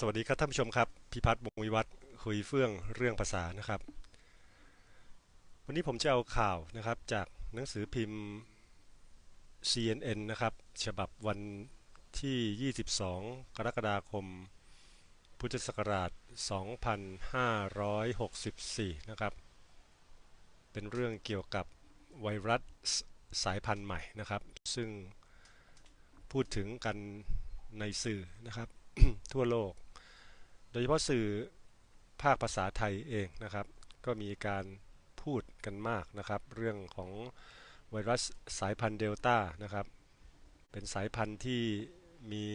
สวัสดีครับท่านผู้ชมครับพิพัฒน์วงวิวัฒน์คุยเฟื่องเรื่องภาษานะครับ วันนี้ผมจะเอาข่าวนะครับจากหนังสือพิมพ์ CNN นะครับ ฉบับวันที่ 22 กรกฎาคม พุทธศักราช 2564 นะครับ เป็นเรื่องเกี่ยวกับไวรัสสายพันธุ์ใหม่นะครับ ซึ่งพูดถึงกันในสื่อนะครับ ทั่วโลก ดยเฉพาะสื่อภาคภาษาไทยเองนะครับ ก็มีการพูดกันมากนะครับ เรื่องของไวรัสสายพันธุ์เดลต้านะครับ เป็นสายพันธุ์ที่มี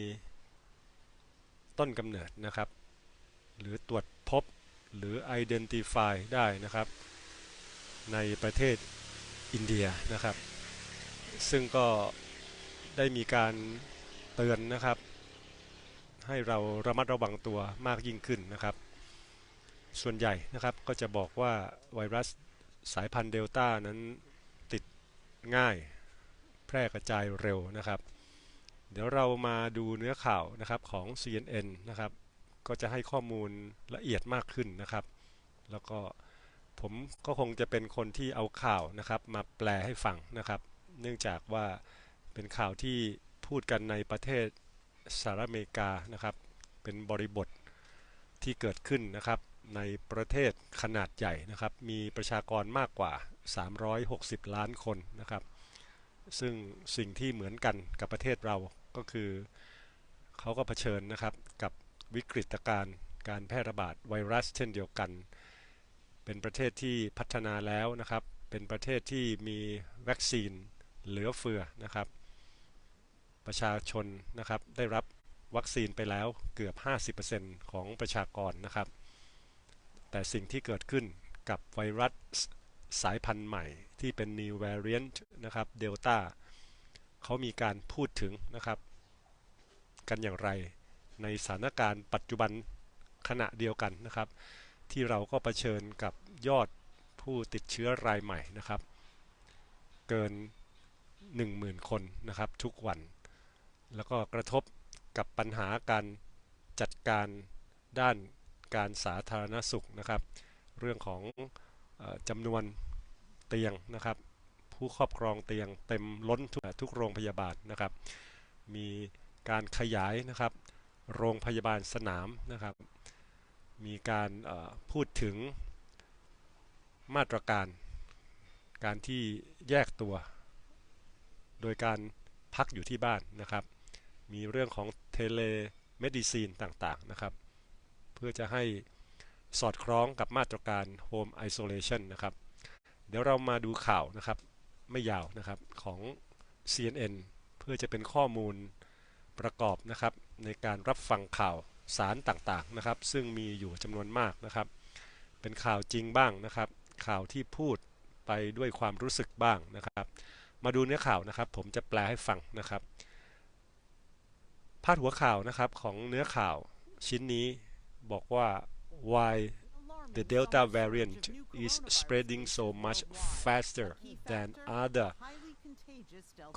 ต้นกำเนิดนะครับ หรือตรวจพบหรือ identify ได้นะครับ ในประเทศอินเดียนะครับ ซึ่งก็ได้มีการเตือนนะครับ ให้เราระมัดระวังตัวมากยิ่งขึ้นนะครับ ส่วนใหญ่นะครับก็จะบอกว่าไวรัสสายพันธุ์เดลต้านั้นติดง่ายแพร่กระจายเร็วนะครับ เดี๋ยวเรามาดูเนื้อข่าวนะครับของ CNN นะครับ ก็จะให้ข้อมูลละเอียดมากขึ้นนะครับ แล้วก็ผมก็คงจะเป็นคนที่เอาข่าวนะครับมาแปลให้ฟังนะครับ เนื่องจากว่าเป็นข่าวที่พูดกันในประเทศ สหรัฐอเมริกานะครับ เป็นบริบทที่เกิดขึ้นนะครับ ในประเทศขนาดใหญ่นะครับ มีประชากรมากกว่า 360 ล้านคนนะครับ ซึ่งสิ่งที่เหมือนกันกับประเทศเราก็คือเขาก็เผชิญนะครับกับวิกฤตการณ์การแพร่ระบาดไวรัสเช่นเดียวกัน เป็นประเทศที่พัฒนาแล้วนะครับ เป็นประเทศที่มีวัคซีนเหลือเฟือนะครับ ประชาชนนะครับได้รับวัคซีนไปแล้วเกือบ 50%ของประชากรนะครับ แต่สิ่งที่เกิดขึ้นกับไวรัสสายพันธุ์ใหม่ที่เป็น new variant นะครับเดลต้าเขามีการพูดถึงนะครับ กันอย่างไรในสถานการณ์ปัจจุบันขณะเดียวกันนะครับ ที่เราก็เผชิญกับยอดผู้ติดเชื้อรายใหม่นะครับ เกิน 10,000 คนนะครับทุกวัน แล้วก็กระทบกับปัญหาการจัดการด้านการสาธารณสุขนะครับ เรื่องของจำนวนเตียงนะครับ ผู้ครอบครองเตียงเต็มล้นทุกทุกโรงพยาบาลนะครับ มีการขยายนะครับ โรงพยาบาลสนามนะครับ มีการพูดถึงมาตรการ การที่แยกตัว โดยการพักอยู่ที่บ้านนะครับ มีเรื่องของเทเลเมดิซีนต่างๆนะครับ เพื่อจะให้สอดคล้องกับมาตรการ Home Isolation นะครับ เดี๋ยวเรามาดูข่าวนะครับ ไม่ยาวนะครับของ CNN เพื่อจะเป็นข้อมูลประกอบนะครับ ในการรับฟังข่าวสารต่างๆนะครับ ซึ่งมีอยู่จำนวนมากนะครับ เป็นข่าวจริงบ้างนะครับ ข่าวที่พูดไปด้วยความรู้สึกบ้างนะครับ มาดูเนื้อข่าวนะครับ ผมจะแปลให้ฟังนะครับ พาดหัวข่าวนะครับของเนื้อข่าวชิ้นนี้บอกว่า why the Delta variant is spreading so much faster than other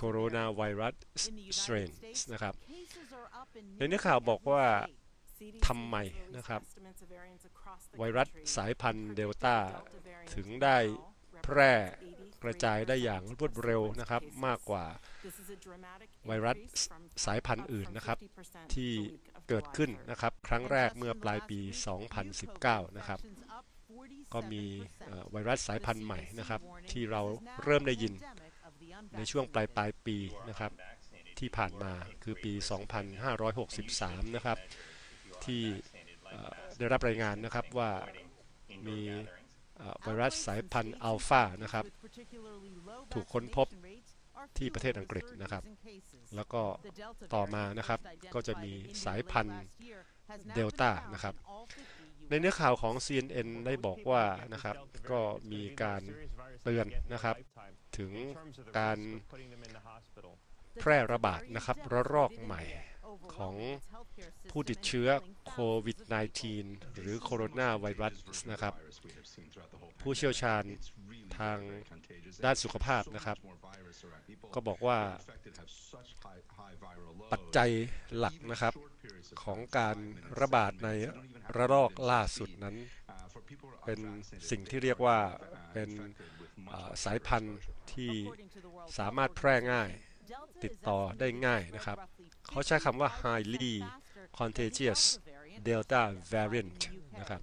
coronavirus strains นะครับในเนื้อข่าวบอกว่าทำไมนะครับ ไวรัสสายพันธุ์เดลต้าถึงได้แพร่ กระจายได้อย่างรวดเร็วนะครับ มากกว่าไวรัสสายพันธุ์อื่นนะครับ ที่เกิดขึ้นนะครับ ครั้งแรกเมื่อปลายปี 2019 นะครับ ก็มีไวรัสสายพันธุ์ใหม่นะครับ ที่เราเริ่มได้ยินในช่วงปลายปลายปีนะครับ ที่ผ่านมาคือปี 2563 นะครับ ที่ได้รับรายงานนะครับว่ามี ไวรัสสายพันธุ์อัลฟานะครับ ถูกค้นพบที่ประเทศอังกฤษนะครับ แล้วก็ต่อมานะครับก็จะมีสายพันธุ์เดลต้านะครับ ในเนื้อข่าวของ CNN ได้บอกว่านะครับก็มีการเตือนนะครับ ถึงการแพร่ระบาดนะครับระลอกใหม่ของ ผู้ติดเชื้อโควิด -19 หรือโคโรนาไวรัสนะครับ ผู้เชี่ยวชาญทางด้านสุขภาพนะครับ ก็บอกว่าปัจจัยหลักนะครับ ของการระบาดในระลอกล่าสุดนั้น เป็นสิ่งที่เรียกว่าเป็นสายพันธุ์ที่สามารถแพร่ง่าย ติดต่อได้ง่ายนะครับ เขาใช้คำว่า highly contagious delta variant นะครับ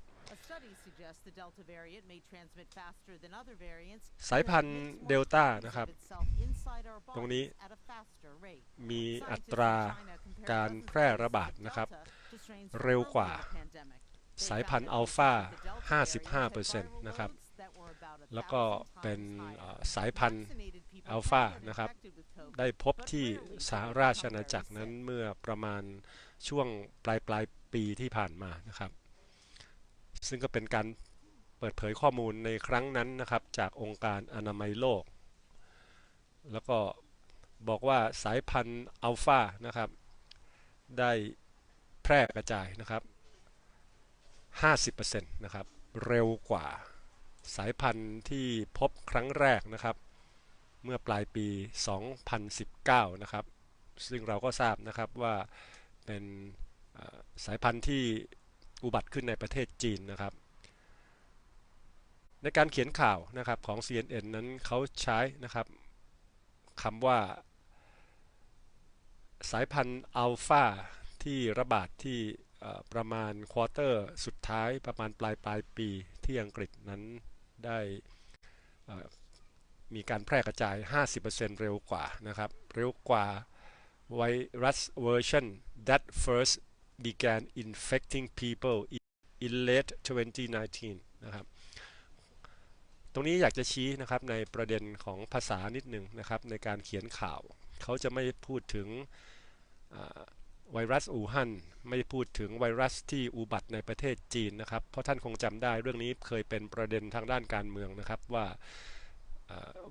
สายพันธุ์เดลต้านะครับ ตรงนี้มีอัตราการแพร่ระบาดนะครับ เร็วกว่าสายพันธุ์อัลฟา55%นะครับ แล้วก็เป็นสายพันธุ์อัลฟานะครับ ได้พบที่สหราชอาณาจักรนั้นเมื่อประมาณ ช่วงปลายปลายปีที่ผ่านมานะครับ ซึ่งก็เป็นการเปิดเผยข้อมูลในครั้งนั้นนะครับ จากองค์การอนามัยโลก แล้วก็บอกว่าสายพันธุ์อัลฟานะครับ ได้แพร่กระจายนะครับ 50%นะครับ เร็วกว่าสายพันธุ์ที่พบครั้งแรกนะครับ เมื่อปลายปี 2019 นะครับ ซึ่งเราก็ทราบนะครับว่า เป็นสายพันธุ์ที่อุบัติขึ้นในประเทศจีนนะครับ ในการเขียนข่าวนะครับของ CNN นั้นเขาใช้นะครับคำว่า สายพันธุ์อัลฟาที่ระบาดที่ประมาณควอเตอร์สุดท้ายประมาณปลายปลายปีที่อังกฤษนั้นได้มีการแพร่กระจาย 50%เร็วกว่านะครับ เร็วกว่าไวรัสเวอร์ชัน that first began infecting people in late 2019 นะครับ ตรงนี้อยากจะชี้นะครับในประเด็นของภาษานิดหนึ่งนะครับในการเขียนข่าว เขาจะไม่พูดถึงไวรัสอู่ฮั่นไม่พูดถึงไวรัสที่อุบัติในประเทศจีนนะครับ เพราะท่านคงจำได้เรื่องนี้เคยเป็นประเด็นทางด้านการเมืองนะครับว่า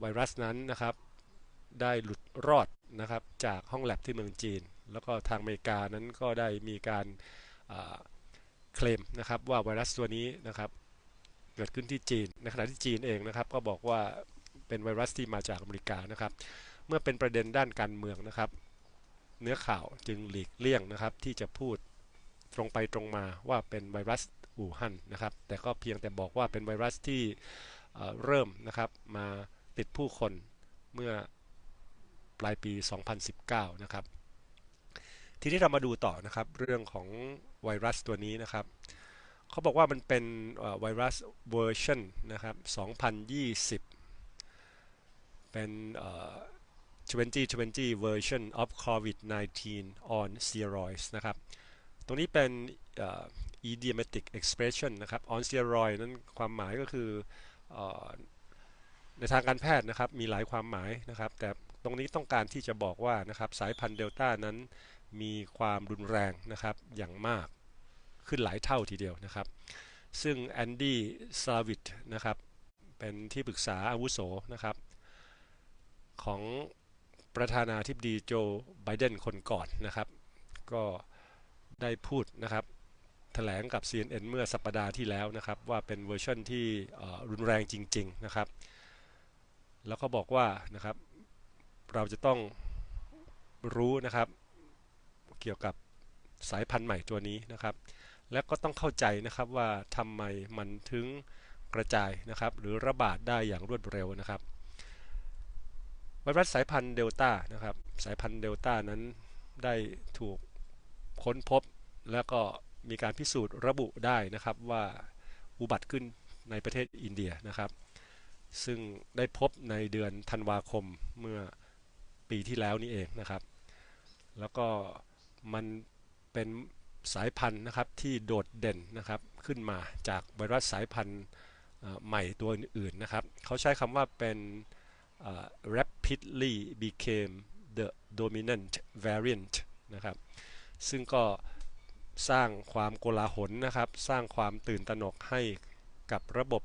ไวรัสนั้นนะครับได้หลุดรอดนะครับจากห้องแลบที่เมืองจีน แล้วก็ทางอเมริกานั้นก็ได้มีการเคลมนะครับว่าไวรัสตัวนี้นะครับเกิดขึ้นที่จีนในขณะที่จีนเองนะครับ ก็บอกว่าเป็นไวรัสที่มาจากอเมริกานะครับ เมื่อเป็นประเด็นด้านการเมืองนะครับ เนื้อข่าวจึงหลีกเลี่ยงนะครับ ที่จะพูดตรงไปตรงมาว่าเป็นไวรัสอู่ฮั่นนะครับ แต่ก็เพียงแต่บอกว่าเป็นไวรัสที่เริ่มนะครับมาติดผู้คนเมื่อปลายปี 2019 นะครับ ทีนี้เรามาดูต่อนะครับ เรื่องของไวรัสตัวนี้นะครับเขาบอกว่ามันเป็นไวรัสเวอร์ชันนะครับ 2020 เป็น 2020 version of COVID-19 on steroids นะครับ ตรงนี้เป็น idiomatic expression นะครับ on steroid นั้นความหมายก็คือในทางการแพทย์นะครับมีหลายความหมายนะครับ แต่ตรงนี้ต้องการที่จะบอกว่านะครับสายพันธุ์เดลต้านั้น มีความรุนแรงนะครับอย่างมากขึ้นหลายเท่าทีเดียวนะครับ ซึ่งแอนดี้ซาวิตนะครับเป็นที่ปรึกษาอาวุโสนะครับ ของประธานาธิบดีโจไบเดนคนก่อนนะครับ ก็ได้พูดนะครับถแถลงกับ CNN เมื่อสัปดาห์ที่แล้วนะครับ ว่าเป็นเวอร์ชันที่รุนแรงจริง ๆนะครับ แล้วก็บอกว่านะครับ เราจะต้องรู้นะครับ เกี่ยวกับสายพันธุ์ใหม่ตัวนี้นะครับ และก็ต้องเข้าใจนะครับว่าทำไมมันถึงกระจายนะครับ หรือระบาดได้อย่างรวดเร็วนะครับไวรัสสายพันธุ์เดลต้านะครับ สายพันธุ์เดลต้านั้นได้ถูกค้นพบ แล้วก็มีการพิสูจน์ระบุได้นะครับว่าอุบัติขึ้นในประเทศอินเดียนะครับ ซึ่งได้พบในเดือนธันวาคมเมื่อปีที่แล้วนี่เองนะครับ แล้วก็ มันเป็นสายพันธุ์นะครับที่โดดเด่นนะครับขึ้นมาจากไวรัสสายพันธุ์ใหม่ตัวอื่นๆนะครับ เขาใช้คำว่าเป็น uh, rapidly became the dominant variant นะครับ ซึ่งก็สร้างความโกลาหลนะครับ สร้างความตื่นตระหนกให้กับระบบ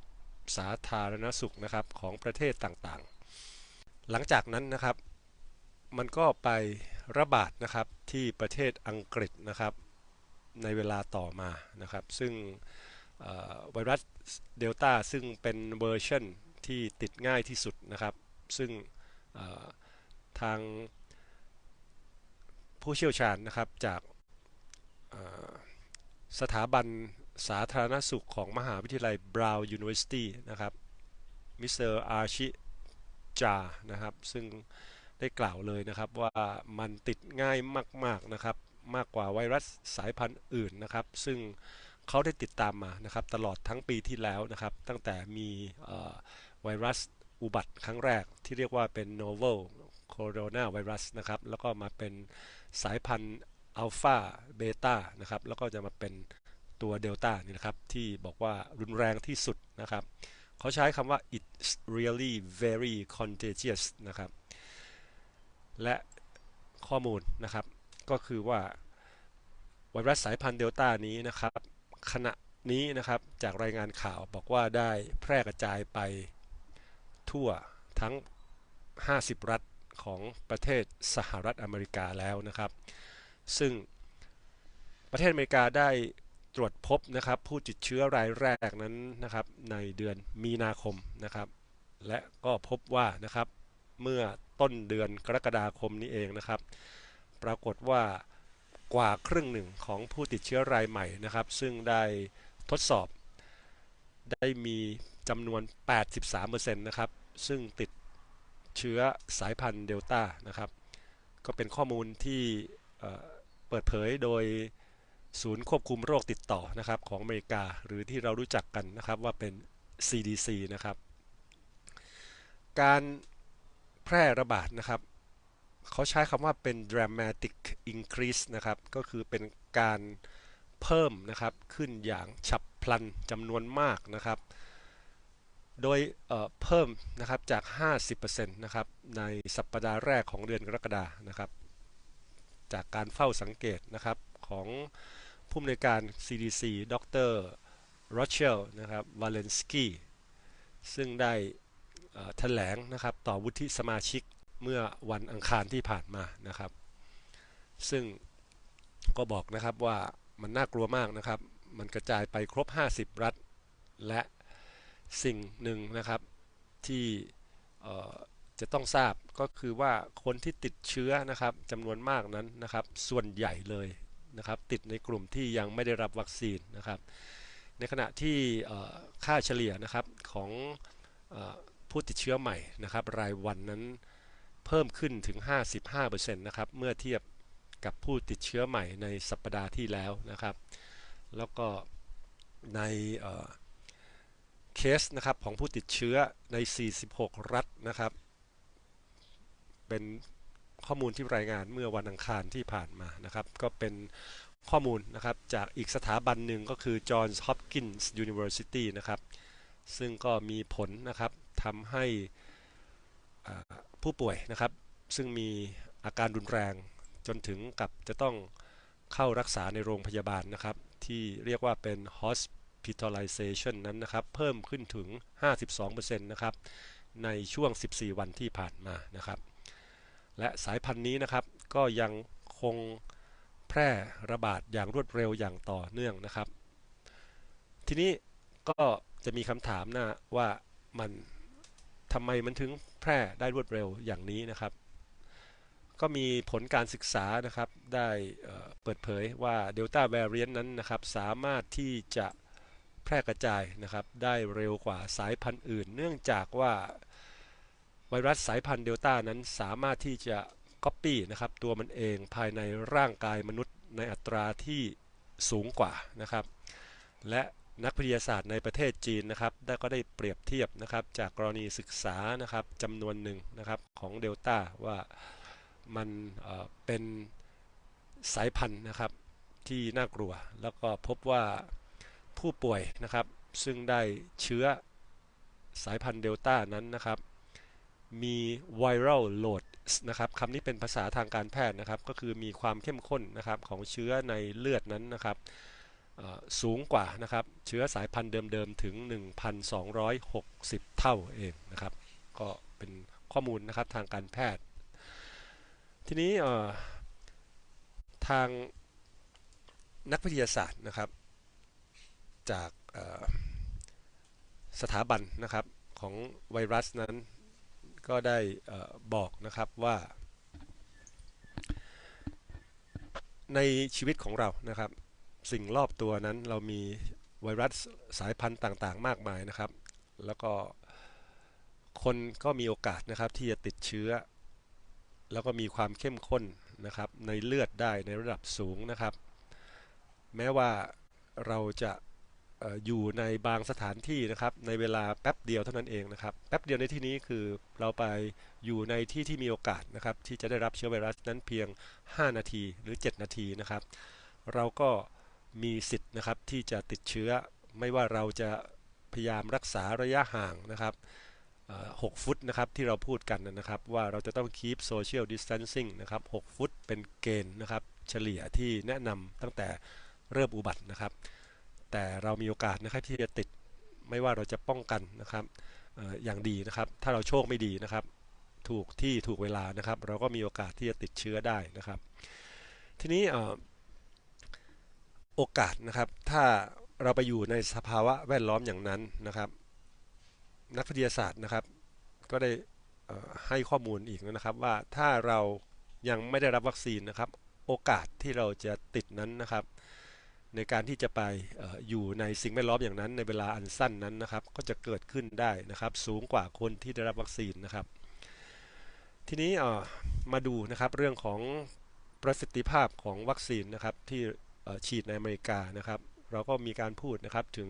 สาธารณสุขนะครับของประเทศต่างๆ หลังจากนั้นนะครับ มันก็ไป ระบาดนะครับที่ประเทศอังกฤษนะครับในเวลาต่อมานะครับ ซึ่งไวรัสเดลต้าซึ่งเป็นเวอร์ชันที่ติดง่ายที่สุดนะครับ ซึ่งทางผู้เชี่ยวชาญนะครับจากสถาบันสาธารณสุขของมหาวิทยาลัย Brown University นะครับมิสเตอร์อาชิจานะครับ ซึ่ง ได้กล่าวเลยนะครับว่ามันติดง่ายมากๆนะครับมากกว่าไวรัสสายพันธุ์อื่นนะครับ ซึ่งเขาได้ติดตามมานะครับ ตลอดทั้งปีที่แล้วนะครับ ตั้งแต่มีไวรัสอุบัติครั้งแรกที่เรียกว่าเป็น novel coronavirus นะครับ แล้วก็มาเป็นสายพันธุ์อัลฟาเบต้านะครับ แล้วก็จะมาเป็นตัวเดลต้านี่นะครับ ที่บอกว่ารุนแรงที่สุดนะครับ เขาใช้คำว่า it's really very contagious นะครับ และข้อมูลนะครับ ก็คือว่าไวรัสสายพันธุ์เดลต้านี้นะครับ ขณะนี้นะครับจากรายงานข่าวบอกว่าได้แพร่กระจายไปทั่วทั้ง 50 รัฐของประเทศสหรัฐอเมริกาแล้วนะครับ ซึ่งประเทศอเมริกาได้ตรวจพบนะครับ ผู้ติดเชื้อรายแรกนั้นนะครับในเดือนมีนาคมนะครับ และก็พบว่านะครับเมื่อ ต้นเดือนกรกฎาคมนี้เองนะครับ ปรากฏว่ากว่าครึ่งหนึ่งของผู้ติดเชื้อรายใหม่นะครับ ซึ่งได้ทดสอบ ได้มีจำนวน 83%นะครับ ซึ่งติดเชื้อสายพันธุ์เดลต้านะครับ ก็เป็นข้อมูลที่เปิดเผยโดยศูนย์ควบคุมโรคติดต่อนะครับของอเมริกาหรือที่เรารู้จักกันนะครับว่าเป็น CDC นะครับ การ แพร่ระบาดนะครับ เขาใช้คำว่าเป็น dramatic increase นะครับ ก็คือเป็นการเพิ่มนะครับขึ้นอย่างฉับพลันจำนวนมากนะครับ โดยเเพิ่มนะครับจาก 50%นะครับในสัปดาห์แรกของเดือนกรกฎานะครับ จากการเฝ้าสังเกตนะครับของผู้อำนวยการ CDC ดรโรเชลนะครับวาเลนสกี้ซึ่งได้ แถลงนะครับต่อวุฒิสมาชิกเมื่อวันอังคารที่ผ่านมานะครับ ซึ่งก็บอกนะครับว่ามันน่ากลัวมากนะครับ มันกระจายไปครบ 50 รัฐ และสิ่งหนึ่งนะครับที่จะต้องทราบก็คือว่าคนที่ติดเชื้อนะครับจำนวนมากนั้นนะครับ ส่วนใหญ่เลยนะครับ ติดในกลุ่มที่ยังไม่ได้รับวัคซีนนะครับ ในขณะที่ค่าเฉลี่ยนะครับของ ผู้ติดเชื้อใหม่นะครับ รายวันนั้นเพิ่มขึ้นถึง 55%นะครับ เมื่อเทียบกับผู้ติดเชื้อใหม่ในสัปดาห์ที่แล้วนะครับ แล้วก็ในเคสนะครับของผู้ติดเชื้อใน 46 รัฐนะครับ เป็นข้อมูลที่รายงานเมื่อวันอังคารที่ผ่านมานะครับ ก็เป็นข้อมูลนะครับจากอีกสถาบันหนึ่งก็คือ Johns Hopkins University นะครับ ซึ่งก็มีผลนะครับทำให้ผู้ป่วยนะครับ ซึ่งมีอาการรุนแรงจนถึงกับจะต้องเข้ารักษาในโรงพยาบาลนะครับ ที่เรียกว่าเป็น hospitalization นั้นนะครับ เพิ่มขึ้นถึง 52%นะครับในช่วง 14 วันที่ผ่านมานะครับ และสายพันธุ์นี้นะครับก็ยังคงแพร่ระบาดอย่างรวดเร็วอย่างต่อเนื่องนะครับ ทีนี้ก็ จะมีคำถามนะว่ามันทำไมมันถึงแพร่ได้รวดเร็วอย่างนี้นะครับ ก็มีผลการศึกษานะครับ ได้เปิดเผยว่าเดลต้าแวร r เ a นนั้นนะครับ สามารถที่จะแพร่กระจายนะครับ ได้เร็วกว่าสายพันธุ์อื่น เนื่องจากว่าไวรัสสายพันธุ์เดลต้านั้นสามารถที่จะก๊อปปี้นะครับตัวมันเองภายในร่างกายมนุษย์ในอัตราที่สูงกว่านะครับ และ นักวิทยาศาสตร์ในประเทศจีนนะครับได้ก็ได้เปรียบเทียบนะครับ จากกรณีศึกษานะครับจำนวนหนึ่งนะครับของเดลต้าว่ามันเเป็นสายพันธุ์นะครับที่น่ากลัว แล้วก็พบว่าผู้ป่วยนะครับ ซึ่งได้เชื้อสายพันธุ์เดลต้านั้นนะครับ มีไวรัลโหลดนะครับคำนี้เป็นภาษาทางการแพทย์นะครับ ก็คือมีความเข้มข้นนะครับของเชื้อในเลือดนั้นนะครับ สูงกว่านะครับ เชื้อสายพันธุ์เดิมๆ ถึง 1,260 เท่าเองนะครับ ก็เป็นข้อมูลนะครับทางการแพทย์ ทีนี้ทางนักวิทยาศาสตร์นะครับ จากสถาบันนะครับของไวรัสนั้นก็ได้บอกนะครับว่าในชีวิตของเรานะครับ สิ่งรอบตัวนั้นเรามีไวรัสสายพันธุ์ต่างๆ มากมายนะครับ แล้วก็คนก็มีโอกาสนะครับที่จะติดเชื้อ แล้วก็มีความเข้มข้นนะครับ ในเลือดได้ในระดับสูงนะครับ แม้ว่าเราจะเอ่ออยู่ในบางสถานที่นะครับ ในเวลาแป๊บเดียวเท่านั้นเองนะครับ แป๊บเดียวในที่นี้คือเราไปอยู่ในที่ที่มีโอกาสนะครับ ที่จะได้รับเชื้อไวรัสนั้นเพียง 5 นาทีหรือ 7 นาทีนะครับ เราก็ มีสิทธิ์นะครับที่จะติดเชื้อ ไม่ว่าเราจะพยายามรักษาระยะห่างนะครับเอ่อ6ฟุตนะครับที่เราพูดกันนะครับ ว่าเราจะต้อง keep social distancing นะครับ6ฟุตเป็นเกณฑ์นะครับ เฉลี่ยที่แนะนำตั้งแต่เริ่มอุบัตินะครับ แต่เรามีโอกาสนะครับที่จะติดไม่ว่าเราจะป้องกันนะครับอย่างดีนะครับ ถ้าเราโชคไม่ดีนะครับ ถูกที่ถูกเวลานะครับ เราก็มีโอกาสที่จะติดเชื้อได้นะครับ ทีนี้ โอกาสนะครับ ถ้าเราไปอยู่ในสภาวะแวดล้อมอย่างนั้นนะครับ นักวิทยาศาสตร์นะครับ ก็ได้ให้ข้อมูลอีกนะครับว่าถ้าเรายังไม่ได้รับวัคซีนนะครับ โอกาสที่เราจะติดนั้นนะครับ ในการที่จะไปอยู่ในสิ่งแวดล้อมอย่างนั้น ในเวลาอันสั้นนั้นนะครับ ก็จะเกิดขึ้นได้นะครับ สูงกว่าคนที่ได้รับวัคซีนนะครับ ทีนี้มาดูนะครับเรื่องของประสิทธิภาพของวัคซีนนะครับที่ ฉีดในอเมริกานะครับ เราก็มีการพูดนะครับถึง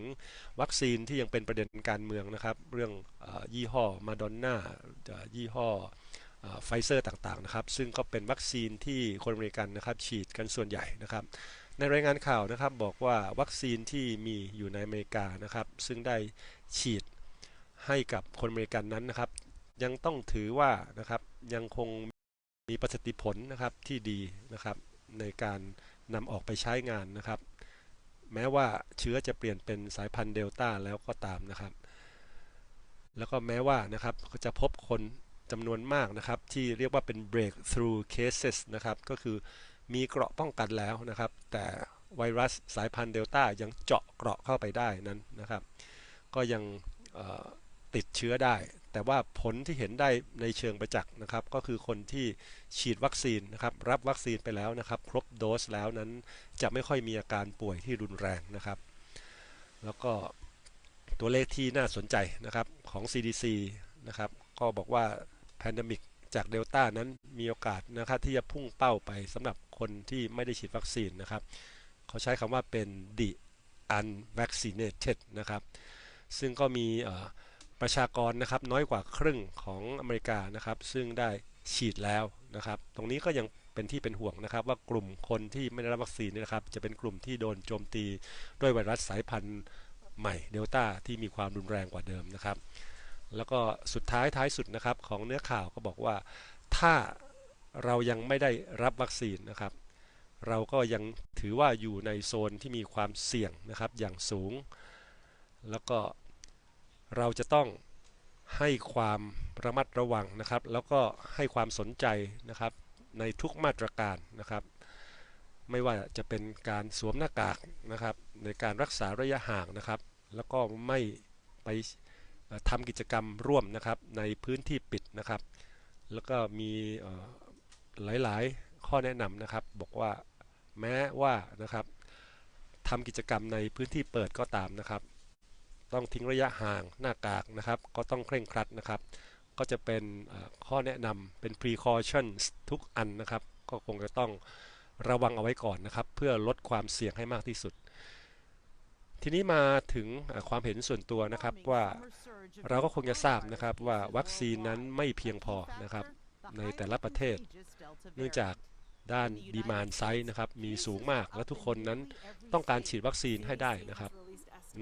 วัคซีนที่ยังเป็นประเด็นการเมืองนะครับ เรื่องอยี่ห้อมาดอนน่ายี่ห้อไฟเซอร์ต่างๆนะครับ ซึ่งก็เป็นวัคซีนที่คนอเมริกันนะครับฉีดกันส่วนใหญ่นะครับ ในรายงานข่าวนะครับบอกว่าวัคซีนที่มีอยู่ในอเมริกานะครับ ซึ่งได้ฉีดให้กับคนอเมริกันนั้นนะครับ ยังต้องถือว่านะครับยังคงมีประสิทธิผลนะครับที่ดีนะครับในการ นำออกไปใช้งานนะครับ แม้ว่าเชื้อจะเปลี่ยนเป็นสายพันธุ์เดลต้าแล้วก็ตามนะครับ แล้วก็แม้ว่านะครับก็จะพบคนจำนวนมากนะครับ ที่เรียกว่าเป็น breakthrough cases นะครับก็คือมีเกราะป้องกันแล้วนะครับ แต่ไวรัสสายพันธุ์เดลต้ายังเจาะเกราะเข้าไปได้นั้นนะครับ ก็ยังติดเชื้อได้ แต่ว่าผลที่เห็นได้ในเชิงประจักษ์นะครับ ก็คือคนที่ฉีดวัคซีนนะครับ รับวัคซีนไปแล้วนะครับ ครบโดสแล้วนั้นจะไม่ค่อยมีอาการป่วยที่รุนแรงนะครับ แล้วก็ตัวเลขที่น่าสนใจนะครับของ CDC นะครับ ก็บอกว่า Pandemic จากเดลต้านั้นมีโอกาสนะครับที่จะพุ่งเป้าไปสำหรับคนที่ไม่ได้ฉีดวัคซีนนะครับ เขาใช้คำว่าเป็น the unvaccinated นะครับ ซึ่งก็มีเอ่อ ประชากรนะครับน้อยกว่าครึ่งของอเมริกานะครับซึ่งได้ฉีดแล้วนะครับ ตรงนี้ก็ยังเป็นที่เป็นห่วงนะครับ ว่ากลุ่มคนที่ไม่ได้รับวัคซีนนะครับ จะเป็นกลุ่มที่โดนโจมตีด้วยไวรัสสายพันธุ์ใหม่เดลต้าที่มีความรุนแรงกว่าเดิมนะครับ แล้วก็สุดท้ายท้ายสุดนะครับของเนื้อข่าวก็บอกว่าถ้าเรายังไม่ได้รับวัคซีนนะครับ เราก็ยังถือว่าอยู่ในโซนที่มีความเสี่ยงนะครับอย่างสูง แล้วก็ เราจะต้องให้ความระมัดระวังนะครับ แล้วก็ให้ความสนใจนะครับในทุกมาตรการนะครับ ไม่ว่าจะเป็นการสวมหน้ากากนะครับ ในการรักษาระยะห่างนะครับ แล้วก็ไม่ไปเอ่อทำกิจกรรมร่วมนะครับในพื้นที่ปิดนะครับ แล้วก็มีหลายๆ ข้อแนะนำนะครับ บอกว่าแม้ว่านะครับทำกิจกรรมในพื้นที่เปิดก็ตามนะครับ ต้องทิ้งระยะห่างหน้ากากนะครับ ก็ต้องเคร่งครัดนะครับ ก็จะเป็นข้อแนะนำเป็น precautions ทุกอันนะครับ ก็คงจะต้องระวังเอาไว้ก่อนนะครับ เพื่อลดความเสี่ยงให้มากที่สุด ทีนี้มาถึงความเห็นส่วนตัวนะครับว่าเราก็คงจะทราบนะครับว่าวัคซีนนั้นไม่เพียงพอนะครับในแต่ละประเทศ เนื่องจากด้านดีมานไซด์นะครับมีสูงมากและทุกคนนั้นต้องการฉีดวัคซีนให้ได้นะครับ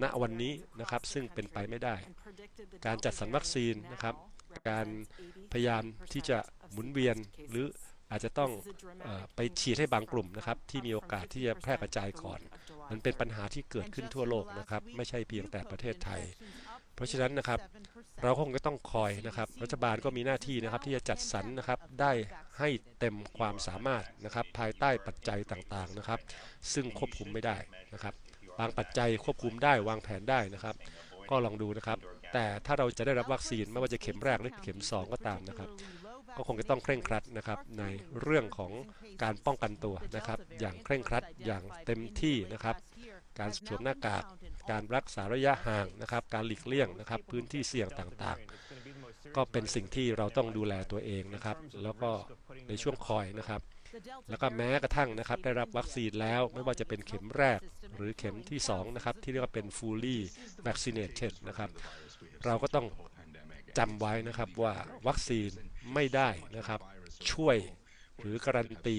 ณวันนี้นะครับซึ่งเป็นไปไม่ได้ การจัดสรรวัคซีนนะครับ การพยายามที่จะหมุนเวียนหรืออาจจะต้องเออไปฉีดให้บางกลุ่มนะครับ ที่มีโอกาสที่จะแพร่กระจายก่อน มันเป็นปัญหาที่เกิดขึ้นทั่วโลกนะครับ ไม่ใช่เพียงแต่ประเทศไทย เพราะฉะนั้นนะครับ เราคงจะต้องคอยนะครับ รัฐบาลก็มีหน้าที่นะครับ ที่จะจัดสรรนะครับได้ให้เต็มความสามารถนะครับ ภายใต้ปัจจัยต่างๆนะครับ ซึ่งควบคุมไม่ได้นะครับ บางปัจจัยควบคุมได้วางแผนได้นะครับ ก็ลองดูนะครับ แต่ถ้าเราจะได้รับวัคซีนไม่ว่าจะเข็มแรกหรือเข็ม 2 ก็ตามนะครับ ก็คงจะต้องเคร่งครัดนะครับในเรื่องของการป้องกันตัวนะครับ อย่างเคร่งครัดอย่างเต็มที่นะครับ การสวมหน้ากากการรักษาระยะห่างนะครับ การหลีกเลี่ยงนะครับ พื้นที่เสี่ยงต่างๆ ก็เป็นสิ่งที่เราต้องดูแลตัวเองนะครับ แล้วก็ในช่วงคอยนะครับ แล้วก็แม้กระทั่งนะครับได้รับวัคซีนแล้วไม่ว่าจะเป็นเข็มแรกหรือเข็มที่สองนะครับที่เรียกว่าเป็น fully vaccinated นะครับเราก็ต้องจำไว้นะครับว่าวัคซีนไม่ได้นะครับช่วยหรือการันตี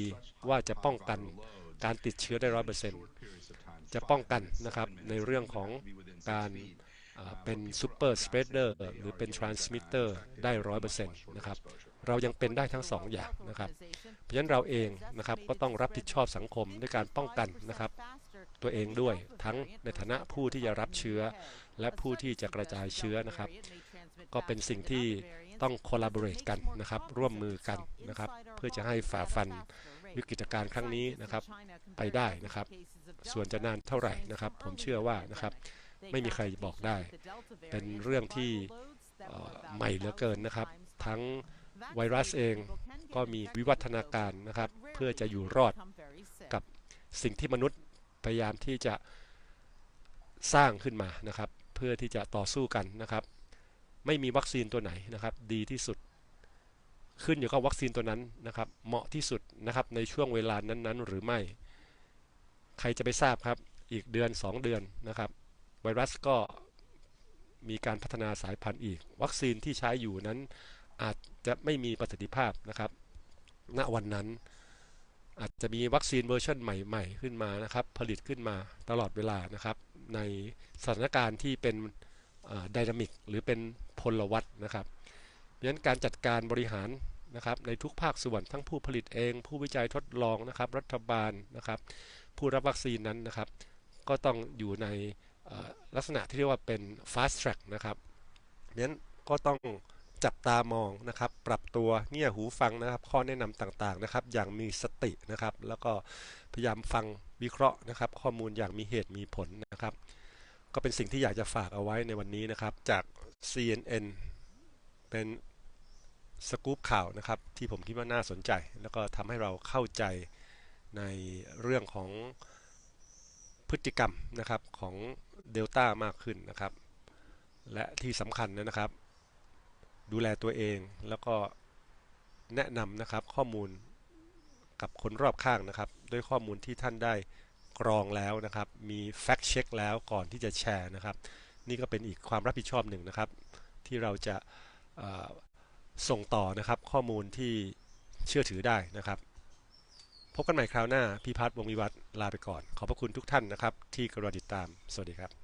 ว่าจะป้องกันการติดเชื้อได้ร้อยเปอร์เซ็นต์จะป้องกันนะครับในเรื่องของการเอ่อเป็นซูเปอร์สเปรดเดอร์หรือเป็นทรานสมิเตอร์ได้ร้อยเปอร์เซ็นต์นะครับ เรายังเป็นได้ทั้งสองอย่างนะครับ เพราะฉะนั้นเราเองนะครับก็ต้องรับผิดชอบสังคมด้วยการป้องกันนะครับ ตัวเองด้วยทั้งในฐานะผู้ที่จะรับเชื้อ และผู้ที่จะกระจายเชื้อนะครับ ก็เป็นสิ่งที่ต้อง collaborate กันนะครับ ร่วมมือกันนะครับ เพื่อจะให้ฝ่าฟันวิกฤตการณ์ครั้งนี้นะครับ ไปได้นะครับ ส่วนจะนานเท่าไหร่นะครับ ผมเชื่อว่านะครับ ไม่มีใครบอกได้ เป็นเรื่องที่ใหม่เหลือเกินนะครับ ทั้ง ไวรัสเองก็มีวิวัฒนาการนะครับ เพื่อจะอยู่รอดกับสิ่งที่มนุษย์พยายามที่จะสร้างขึ้นมานะครับ เพื่อที่จะต่อสู้กันนะครับ ไม่มีวัคซีนตัวไหนนะครับ ดีที่สุด ขึ้นอยู่กับวัคซีนตัวนั้นนะครับ เหมาะที่สุดนะครับในช่วงเวลานั้นๆ หรือไม่ ใครจะไปทราบครับอีกเดือน 2 เดือนนะครับ ไวรัสก็มีการพัฒนาสายพันธุ์อีก วัคซีนที่ใช้อยู่นั้น อาจจะไม่มีประสิทธิภาพนะครับ ณวันนั้น อาจจะมีวัคซีนเวอร์ชันใหม่ ๆ ขึ้นมานะครับ ผลิตขึ้นมาตลอดเวลานะครับ ในสถานการณ์ที่เป็นดินามิกหรือเป็นพลวัตนะครับเพราะนั้นการจัดการบริหารนะครับในทุกภาคส่วนทั้งผู้ผลิตเอง ผู้วิจัยทดลองนะครับ รัฐบาลนะครับ ผู้รับวัคซีนนั้นนะครับ ก็ต้องอยู่ในลักษณะที่เรียกว่าเป็น fast track นะครับเพราะนั้นก็ต้อง จับตามองนะครับ ปรับตัวเงี่ยหูฟังนะครับ ข้อแนะนำต่างๆนะครับ อย่างมีสตินะครับ แล้วก็พยายามฟังวิเคราะห์นะครับ ข้อมูลอย่างมีเหตุมีผลนะครับ ก็เป็นสิ่งที่อยากจะฝากเอาไว้ในวันนี้นะครับ จาก CNN เป็นสกู๊ปข่าวนะครับ ที่ผมคิดว่าน่าสนใจ แล้วก็ทำให้เราเข้าใจในเรื่องของพฤติกรรมนะครับของเดลต้ามากขึ้นนะครับ และที่สำคัญนะครับ ดูแลตัวเองแล้วก็แนะนำนะครับข้อมูลกับคนรอบข้างนะครับ ด้วยข้อมูลที่ท่านได้กรองแล้วนะครับ มีแฟกต์เช็คแล้วก่อนที่จะแชร์นะครับ นี่ก็เป็นอีกความรับผิดชอบหนึ่งนะครับ ที่เราจะส่งต่อนะครับ ข้อมูลที่เชื่อถือได้นะครับ พบกันใหม่คราวหน้าพี่พัฒน์วงวิวัฒน์ลาไปก่อน ขอบพระคุณทุกท่านนะครับ ที่กรุณาติดตาม สวัสดีครับ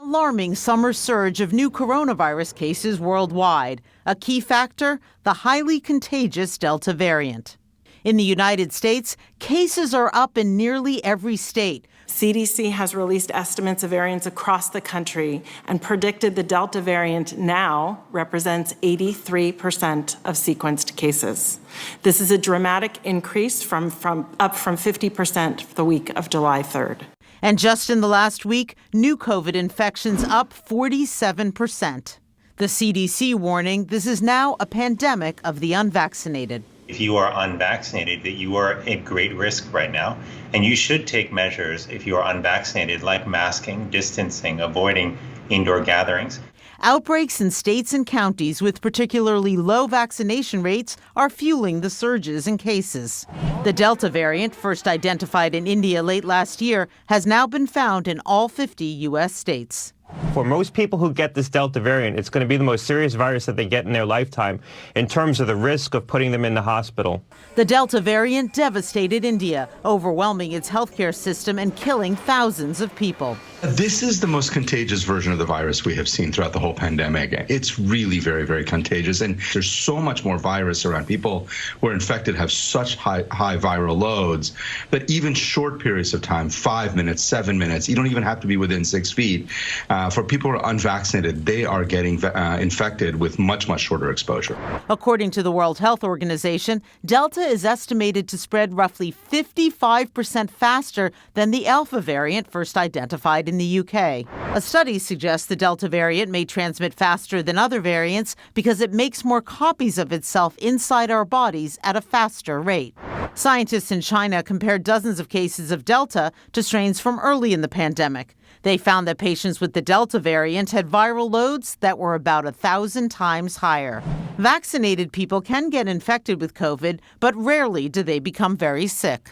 Alarming summer surge of new coronavirus cases worldwide. A key factor the highly contagious Delta variant. In the United States, cases are up in nearly every state. CDC has released estimates of variants across the country and predicted the Delta variant now represents 83% of sequenced cases. This is a dramatic increase from, from up from 50% the week of July 3rd. And just in the last week, new COVID infections up 47%. The CDC warning this is now a pandemic of the unvaccinated. if you are unvaccinated, that you are at great risk right now. And you should take measures if you are unvaccinated, like masking, distancing, avoiding indoor gatherings. Outbreaks in states and counties with particularly low vaccination rates are fueling the surges in cases. The Delta variant, first identified in India late last year, has now been found in all 50 U.S. states. For most people who get this Delta variant, it's going to be the most serious virus that they get in their lifetime in terms of the risk of putting them in the hospital. The Delta variant devastated India, overwhelming its healthcare system and killing thousands of people. This is the most contagious version of the virus we have seen throughout the whole pandemic. It's really very, very contagious. And there's so much more virus around. People who are infected have such high, high viral loads that even short periods of time, five minutes, seven minutes, you don't even have to be within six feet. Uh, for people who are unvaccinated, they are getting uh, infected with much, much shorter exposure. According to the World Health Organization, Delta is estimated to spread roughly 55% faster than the Alpha variant first identified in the UK. A study suggests the Delta variant may transmit faster than other variants because it makes more copies of itself inside our bodies at a faster rate. Scientists in China compared dozens of cases of Delta to strains from early in the pandemic. They found that patients with the Delta variant had viral loads that were about a thousand times higher. Vaccinated people can get infected with COVID, but rarely do they become very sick.